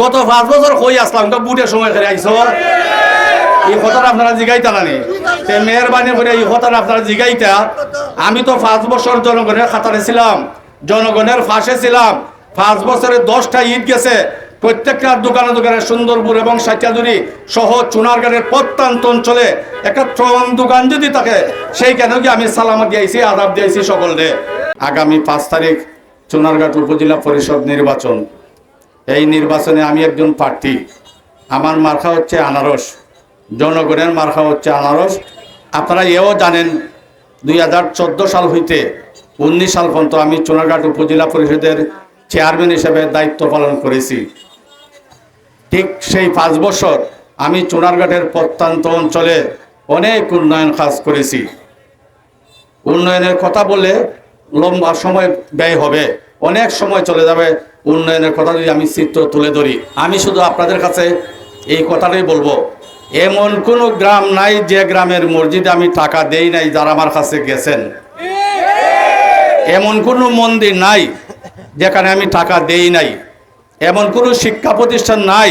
গত পাঁচ বছর কই আসলাম? তো বুটের সময় করে আইসো এই কথাটা আপনারা জিগাইতা নানি মেহরবানি করে এই কথাটা আপনারা জিগাইতা। আমি তো পাঁচ বছর জনগণের খাতারে ছিলাম, জনগণের ফাঁসে ছিলাম। পাঁচ বছরে দশটা ঈদ গেছে। প্রত্যেকটা দোকানে দোকানে সুন্দরপুর এবং সাইটাদুরি সহ চুনারগাড়ের প্রত্যন্ত অঞ্চলে একটা ট্রন দোকান যদি থাকে, সেই কেন কি আমি সালামত দিয়েছি, আদাব দিয়েছি সকলকে? আগামী পাঁচ তারিখ চুনারঘাট উপজেলা পরিষদ নির্বাচন। এই নির্বাচনে আমি একজন প্রার্থী। আমার মার্কা হচ্ছে আনারস। জনগণের মার্কা হচ্ছে আনারস। আপনারা এও জানেন, দুই হাজার চোদ্দ সাল হইতে উনিশ সাল পর্যন্ত আমি চুনারঘাট উপজেলা পরিষদের চেয়ারম্যান হিসেবে দায়িত্ব পালন করেছি। ঠিক সেই পাঁচ বছর আমি চুনারঘাটের প্রত্যন্ত অঞ্চলে অনেক উন্নয়ন কাজ করেছি। উন্নয়নের কথা বলে লম্বা সময় ব্যয় হবে, অনেক সময় চলে যাবে। উন্নয়নের কথা যদি আমি চিত্র তুলে ধরি, আমি শুধু আপনাদের কাছে এই কথাটাই বলব। এমন কোনো গ্রাম নাই যে গ্রামের মসজিদে আমি টাকা দেই নাই যারা আমার কাছে গেছেন। এমন কোনো মন্দির নাই যেখানে আমি টাকা দেই নাই। এমন কোনো শিক্ষা প্রতিষ্ঠান নাই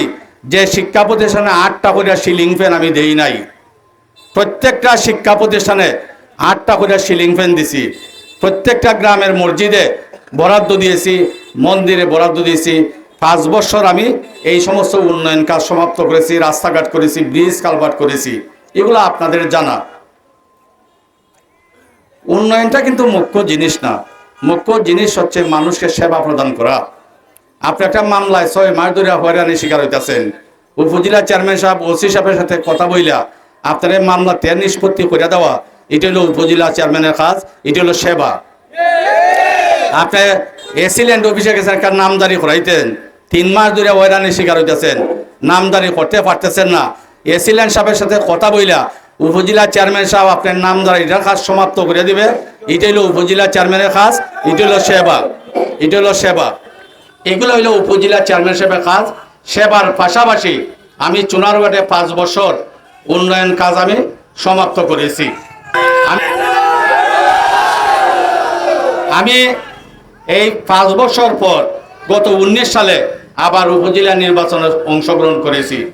যে শিক্ষা প্রতিষ্ঠানে আটটা করে সিলিং ফ্যান আমি দেই নাই। প্রত্যেকটা শিক্ষা প্রতিষ্ঠানে আটটা করে সিলিং ফ্যান দিছি। প্রত্যেকটা গ্রামের মসজিদে বরাদ্দ দিয়েছি। মন্দিরে বরাদ্দ দিয়েছি। পাঁচ বছর আমি এই সমস্ত উন্নয়ন কাজ সমাপ্ত করেছি, রাস্তাঘাট করেছি, ব্রিজ কালভার্ট করেছি। এগুলো আপনাদের জানা। উন্নয়নটা কিন্তু মুখ্য জিনিস না। মুখ্য জিনিস হচ্ছে মানুষকে সেবা প্রদান করা। আপনি একটা মামলায় ছয় মাস ধরে হয়রানি শিকার হইতেছেন। উপজেলা চেয়ারম্যান সাহেব, ওসি সাহেবের সাথে কথা বইলা আপনার মামলা তের নিষ্পত্তি করে দেওয়া। এটা হলো উপজেলা চেয়ারম্যানের কাজ, এটা হলো সেবা। আপনি এসিল্যান্ড অফিসে একটা নামদারি করাইতেন। তিন মাস ধরে হয়রানি শিকার হইতেছেন। নামদারি করতে পারতেছেন না। এসিল্যান্ড সাহেবের সাথে কথা বইলা উপজেলা চেয়ারম্যান সাহেব আপনার নামদারি এটার কাজ সমাপ্ত করে দিবে। এটা হলো উপজেলা চেয়ারম্যানের কাজ এটা হলো সেবা। এটা হলো সেবা। এগুলো হলো উপজেলা চেয়ারম্যান সাহেবের কাজ। সেবার পাশাপাশি আমি চুনারঘাটে পাঁচ বছর উন্নয়ন কাজ আমি সমাপ্ত করেছি। আমি এই পাঁচ বছর পর গত উনিশ সালে আবার উপজেলা নির্বাচনে অংশগ্রহণ করেছি।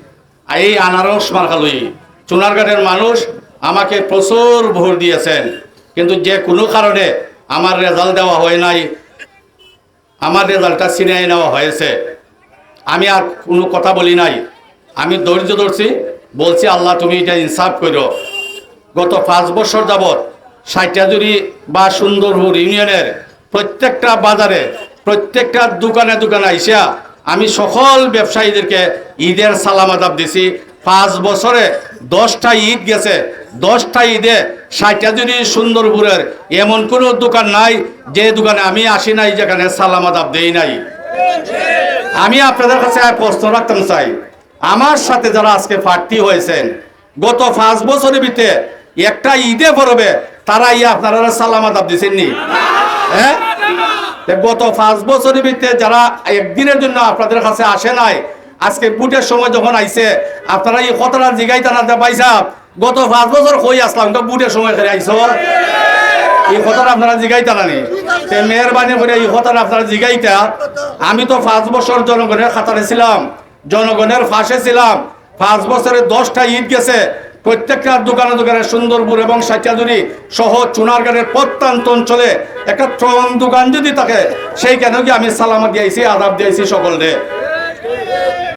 এই আনারস মার্কালই চুনারঘাটের মানুষ আমাকে প্রচুর ভোট দিয়েছেন। কিন্তু যে কোনো কারণে আমার রেজাল্ট দেওয়া হয় নাই। আমার রেজাল্টটা ছিনিয়ে নেওয়া হয়েছে। আমি আর কোনো কথা বলি নাই। আমি ধৈর্য ধরছি, বলছি, আল্লাহ, তুমি এটা ইনসাফ করো। গত পাঁচ বছর যাবৎ সাইটাজুরি বা সুন্দরপুর ইউনিয়নের প্রত্যেকটা বাজারে, প্রত্যেকটা দোকানে দোকানে আইসা আমি সকল ব্যবসায়ীদেরকে ঈদের সালাম আদাব দিছি। পাঁচ বছরে দশটা ঈদ গেছে। দশটা ঈদে সাইটাজুরি সুন্দরপুরের এমন কোনো দোকান নাই, যে দোকানে আমি আসি নাই, যেখানে সালাম আদাব দেই নাই। আমি আপনাদের কাছে প্রশ্ন রাখতাম চাই। আমার সাথে যারা আজকে প্রার্থী হয়েছেন, গত পাঁচ বছরের ভিতরে একটা ঈদে পড়বে তারা ইয়ে আপনারা সালাম আদাব দিচ্ছেননি হ্যাঁ? গত পাঁচ বছরের ভিতরে যারা একদিনের জন্য আপনাদের কাছে আসে নাই, আজকে বুটের সময় যখন আইছে, আপনারা এই কথাটা জিগাইতে না পাইসা গত পাঁচ বছর কই আসলাম, তো বুটের সময় করে আইসো এই কথাটা আপনারা জিগাইতা তে মেহরবানি করে এই কথাটা আপনারা জিগাইতা। আমি তো পাঁচ বছর জনগণের খাতারে ছিলাম, জনগণের ফাঁসে ছিলাম। পাঁচ বছরে দশটা ঈদ গেছে প্রত্যেকটা দোকানে দোকানে সুন্দরপুর এবং সাইচাদুরি সহ চুনারগাড়ের প্রত্যন্ত অঞ্চলে একটা দোকান যদি থাকে, সেই কেন কি আমি সালামত দিয়েছি, আদাব দিয়েছি সকলকে?